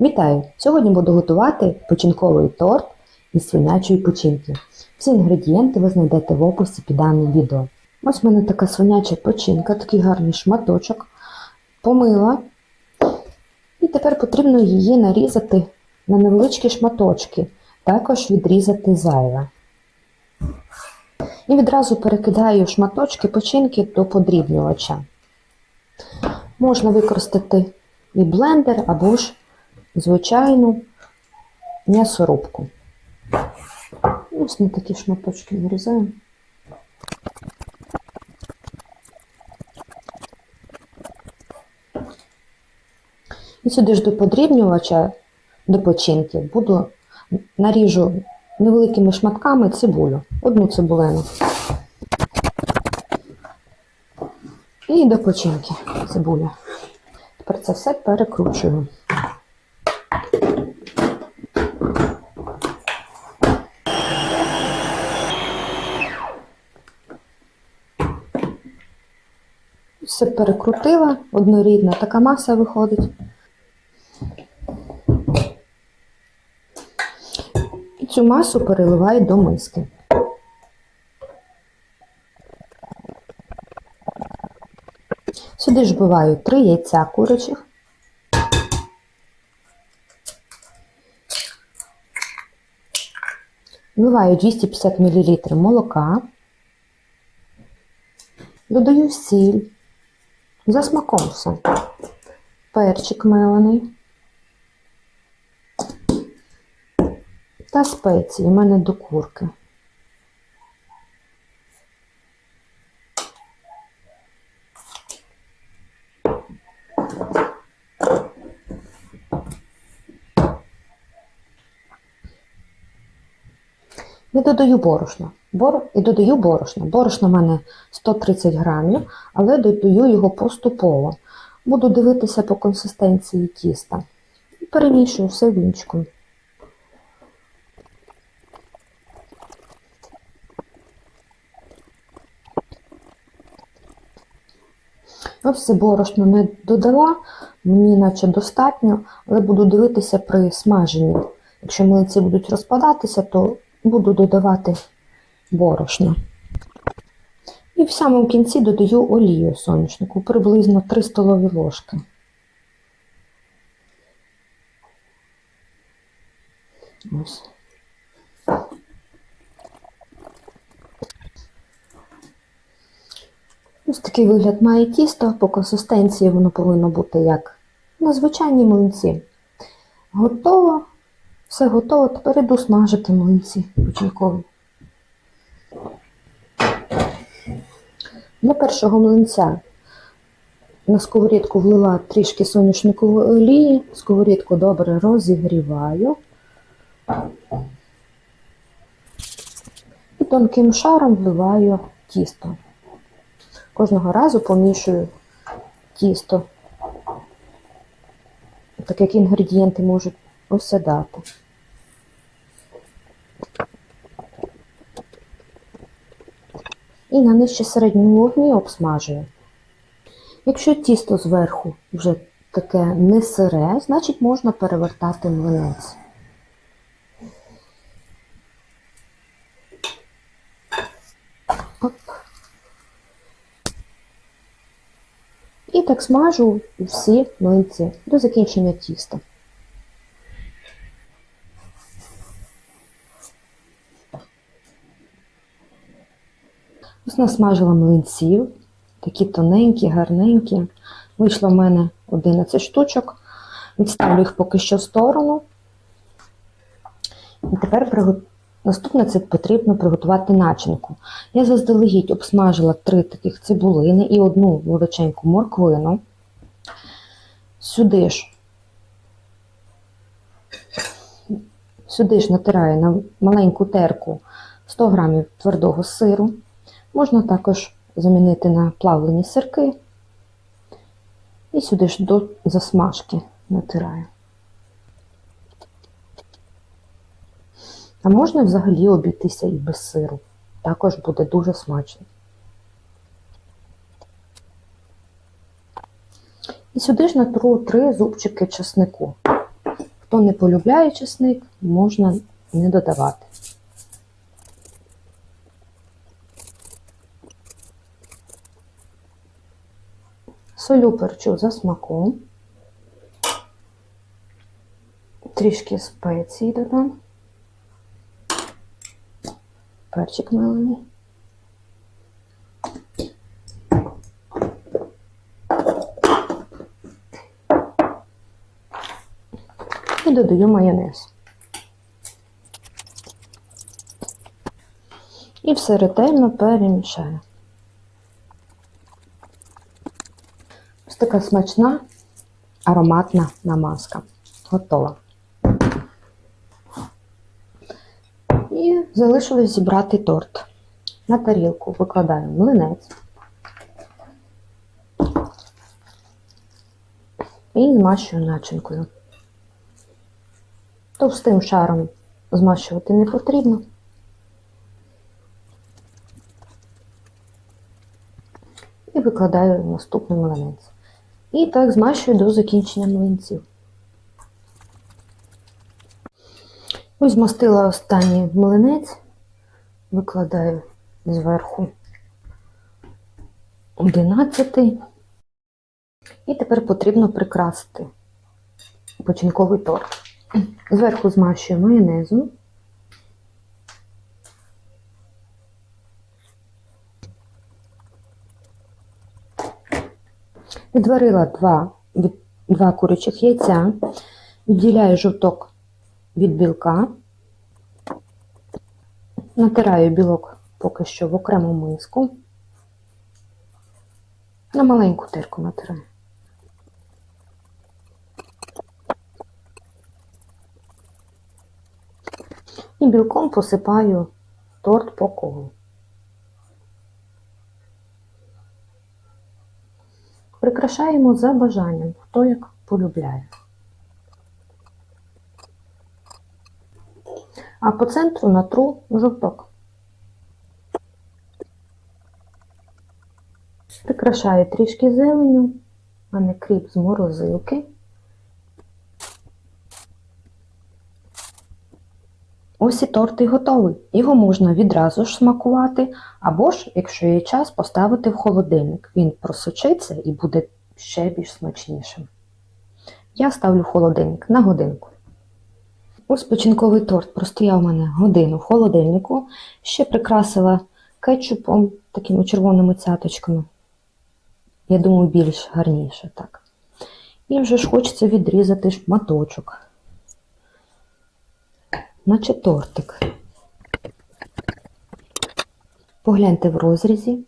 Вітаю! Сьогодні буду готувати печінковий торт із свинячої печінки. Всі інгредієнти ви знайдете в описі під даним відео. Ось в мене така свиняча печінка, такий гарний шматочок. Помила. І тепер потрібно її нарізати на невеличкі шматочки, також відрізати зайве. І відразу перекидаю шматочки печінки до подрібнювача. Можна використати і блендер або ж звичайну м'ясорубку. Ось на такі шматочки нарізаємо. І сюди ж до подрібнювача, до печінки, буду наріжу невеликими шматками цибулю, одну цибулину. І до печінки цибуля. Тепер це все перекручую. Все перекрутила, однорідна така маса виходить. І цю масу переливаю до миски. Сюди ж вбиваю 3 яйця курячих. Вливаю 250 мл молока. Додаю сіль. За смаком все. Перчик мелений. Та спеції у мене до курки. Я додаю борошно. Бор... І додаю борошно. Борошно в мене 130 грамів, але додаю його поступово. Буду дивитися по консистенції тіста. І перемішую все вінчиком. Ось борошно не додала, мені наче достатньо, але буду дивитися при смаженні. Якщо млинці будуть розпадатися, то буду додавати борошно. І в самому кінці додаю олію соняшнику, приблизно 3 столові ложки. Ось. Ось такий вигляд має тісто, по консистенції воно повинно бути як на звичайній млинці. Готово, все готово, тепер іду смажити млинці печінкові. Для першого млинця на сковорідку влила трішки соняшникової олії, сковорідку добре розігріваю. І тонким шаром вливаю тісто. Кожного разу помішую тісто, так як інгредієнти можуть осядати. І на нижче середньому вогні обсмажую. Якщо тісто зверху вже таке не сире, значить можна перевертати млинець. І так смажу всі млинці до закінчення тіста. Насмажила млинців, такі тоненькі, гарненькі. Вийшло в мене 11 штучок. Відставлю їх поки що в сторону. І тепер наступне це потрібно приготувати начинку. Я заздалегідь обсмажила три таких цибулини і одну величеньку морквину. Сюди ж сюди ж натираю на маленьку терку 100 грамів твердого сиру. Можна також замінити на плавлені сирки. І сюди ж до засмажки натираю. А можна взагалі обійтися і без сиру. Також буде дуже смачно. І сюди ж натру три зубчики чеснику. Хто не полюбляє чесник, можна не додавати. Солю перчу за смаком. Трішки спеції додам. Перчик мелений. І додаю майонез. І все ретельно перемішаю. Ось така смачна ароматна намазка. Готова. І залишилось зібрати торт. На тарілку викладаю млинець. І змащую начинкою. Товстим шаром змащувати не потрібно. І викладаю наступний млинець. І так змащую до закінчення млинців. Ось змастила останній млинець, викладаю зверху 11. І тепер потрібно прикрасити починковий торт. Зверху змащую майонезом. Відварила два, два курячих яйця, відділяю жовток від білка, натираю білок поки що в окрему миску. На маленьку терку натираю. І білком посипаю торт по колу. Прикрашаємо за бажанням, хто як полюбляє. А по центру натру жовток. Прикрашаю трішки зеленю, а не кріп з морозилки. Ось і торт і готовий. Його можна відразу ж смакувати, або ж, якщо є час, поставити в холодильник. Він просочиться і буде ще більш смачнішим. Я ставлю в холодильник на годинку. Ось печінковий торт простояв у мене годину в холодильнику, ще прикрасила кетчупом, такими червоними цяточками. Я думаю, більш гарніше так. І вже ж хочеться відрізати шматочок наче тортик. Погляньте в розрізі,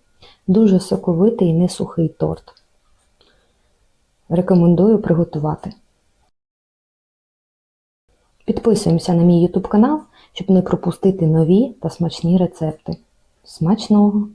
дуже соковитий і не сухий торт. Рекомендую приготувати. Підписуємося на мій YouTube канал, щоб не пропустити нові та смачні рецепти. Смачного!